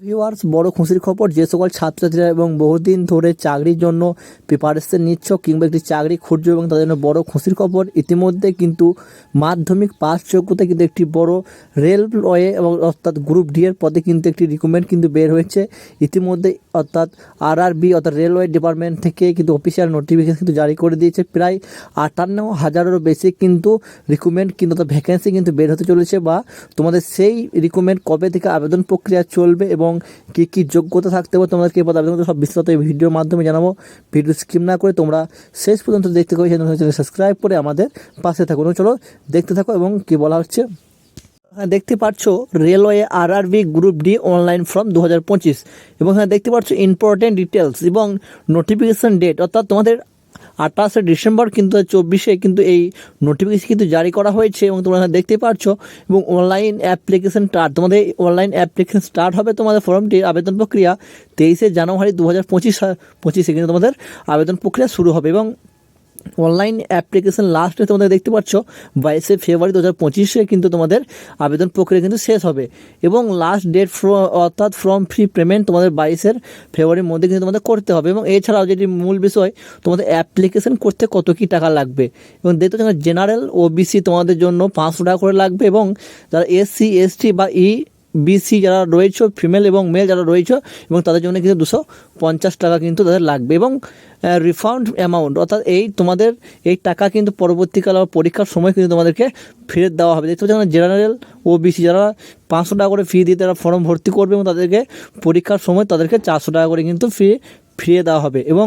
Viewers বড় খুশির খবর, যে সকল ছাত্রছাত্রীরা এবং বহুদিন ধরে চাকরির জন্য প্রিপারেশন নিচ্ছ কিংবা একটি চাকরি খুঁজছো এবং তাদের জন্য বড় খুশির খবর, ইতিমধ্যে কিন্তু মাধ্যমিক পাস যোগ্যতা কিন্তু একটি বড় রেলওয়ে এবং অর্থাৎ গ্রুপ ডি এর পদে কিন্তু একটি রিক্রুটমেন্ট কিন্তু বের হয়েছে। ইতিমধ্যে অর্থাৎ আরআরবি অর্থাৎ রেলওয়ে ডিপার্টমেন্ট থেকে কিন্তু অফিসিয়াল নোটিফিকেশন কিন্তু জারি করে দিয়েছে। প্রায় আটান্ন হাজারেরও বেশি কিন্তু রিক্রুটমেন্ট কিন্তু অর্থাৎ ভ্যাকেন্সি কিন্তু বের হতে চলেছে বা তোমাদের সেই রিক্রুটমেন্ট কবে থেকে আবেদন প্রক্রিয়া চলবে এবং কী কী যোগ্যতা থাকতে হবে তোমাদেরকে পদে আবেদন করতে সব বিস্তারিত এই ভিডিওর মাধ্যমে জানাব। ভিডিও স্কিপ না করে তোমরা শেষ পর্যন্ত দেখতে পাবে চ্যানেল সাবস্ক্রাইব করে আমাদের পাশে থাকো। এবং চলো দেখতে থাকো এবং কি বলা হচ্ছে। হ্যাঁ দেখতে পাচ্ছ railway RRB group D online form দু হাজার পঁচিশ। এবং হ্যাঁ দেখতে পাচ্ছ ইম্পর্টেন্ট ডিটেলস এবং নোটিফিকেশন ডেট অর্থাৎ তোমাদের আঠাশে ডিসেম্বর কিন্তু চব্বিশে কিন্তু এই নোটিফিকেশন কিন্তু জারি করা হয়েছে এবং তোমরা দেখতে পাচ্ছ এবং অনলাইন অ্যাপ্লিকেশন স্টার্ট তোমাদের অনলাইন অ্যাপ্লিকেশন স্টার্ট হবে তোমাদের ফর্মটির আবেদন প্রক্রিয়া তেইশে জানুয়ারি দু হাজার পঁচিশ, পঁচিশে কিন্তু তোমাদের আবেদন প্রক্রিয়া শুরু হবে এবং অনলাইন অ্যাপ্লিকেশন লাস্টে তোমাদের দেখতে পাচ্ছ, বাইশে ফেব্রুয়ারি দু হাজার পঁচিশে কিন্তু তোমাদের আবেদন প্রক্রিয়া কিন্তু শেষ হবে। এবং লাস্ট ডেট ফ্র অর্থাৎ ফর্ম ফ্রি পেমেন্ট তোমাদের বাইশের ফেব্রুয়ারির মধ্যে কিন্তু তোমাদের করতে হবে। এবং এছাড়াও যেটি মূল বিষয়, তোমাদের অ্যাপ্লিকেশন করতে কত কী টাকা লাগবে? এবং দেখতে জেনারেল ওবিসি তোমাদের জন্য পাঁচশো টাকা করে লাগবে। এবং যারা এসসি এসটি বা ই বিসি যারা রয়েছে ফিমেল এবং মেল যারা রয়েছে, এবং তাদের জন্য কিন্তু দুশো পঞ্চাশ টাকা কিন্তু তাদের লাগবে। এবং রিফান্ড অ্যামাউন্ট অর্থাৎ এই তোমাদের, এই টাকা কিন্তু পরবর্তীকালে পরীক্ষার সময় কিন্তু তোমাদেরকে ফেরত দেওয়া হবে। দেখতে পাচ্ছি জেনারেল ও বিসি যারা পাঁচশো টাকা করে ফি দিয়ে তারা ফর্ম ভর্তি করবে এবং তাদেরকে পরীক্ষার সময় তাদেরকে চারশো টাকা করে কিন্তু ফি ফিরিয়ে দেওয়া হবে। এবং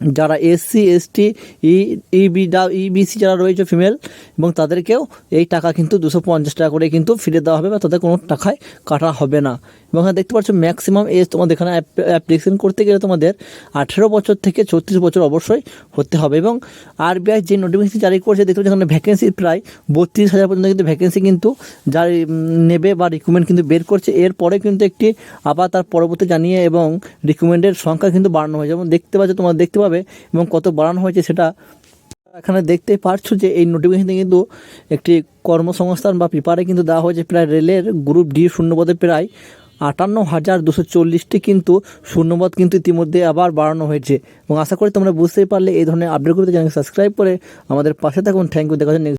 যারা SC ST E EB EBC যারা রয়েছে ফিমেল এবং তাদেরকেও এই টাকা কিন্তু দুশো পঞ্চাশ টাকা করে কিন্তু ফিরে দেওয়া হবে বা তাদের কোনো টাকায় কাটা হবে না। এবং এখানে দেখতে পাচ্ছ ম্যাক্সিমাম এজ তোমাদের এখানে অ্যাপ্লিকেশন করতে গেলে তোমাদের আঠেরো বছর থেকে ছত্রিশ বছর অবশ্যই হতে হবে। এবং আরবিআই যে নোটিফিকেশন জারি করেছে, দেখতে পাচ্ছি এখানে ভ্যাকেন্সি প্রায় বত্রিশ হাজার পর্যন্ত কিন্তু ভ্যাকেন্সি কিন্তু জারি নেবে বা রিক্রুটমেন্ট কিন্তু বের করছে। এরপরে কিন্তু একটি আবার তার পরবর্তী জানিয়ে এবং রিক্রুটমেন্টের সংখ্যা কিন্তু বাড়ানো হয়েছে। এবং দেখতে পাচ্ছ তোমার, দেখতে পাবে এবং কত বাড়ানো হয়েছে সেটা এখানে দেখতে পারছ যে এই নোটিফিকেশনে কিন্তু একটি কর্মসংস্থান বা পেপারে কিন্তু দেওয়া হয়েছে। প্রায় রেলের গ্রুপ ডি শূন্যপদে প্রায় আটান্ন হাজার দুশো চল্লিশটি কিন্তু শূন্যপদ কিন্তু ইতিমধ্যে আবার বাড়ানো হয়েছে। এবং আশা করি তোমরা বুঝতেই পারলে। এই ধরনের আপডেট করতে চ্যানেল সাবস্ক্রাইব করে আমাদের পাশে থাকুন। থ্যাংক ইউ দেখা নেক্সট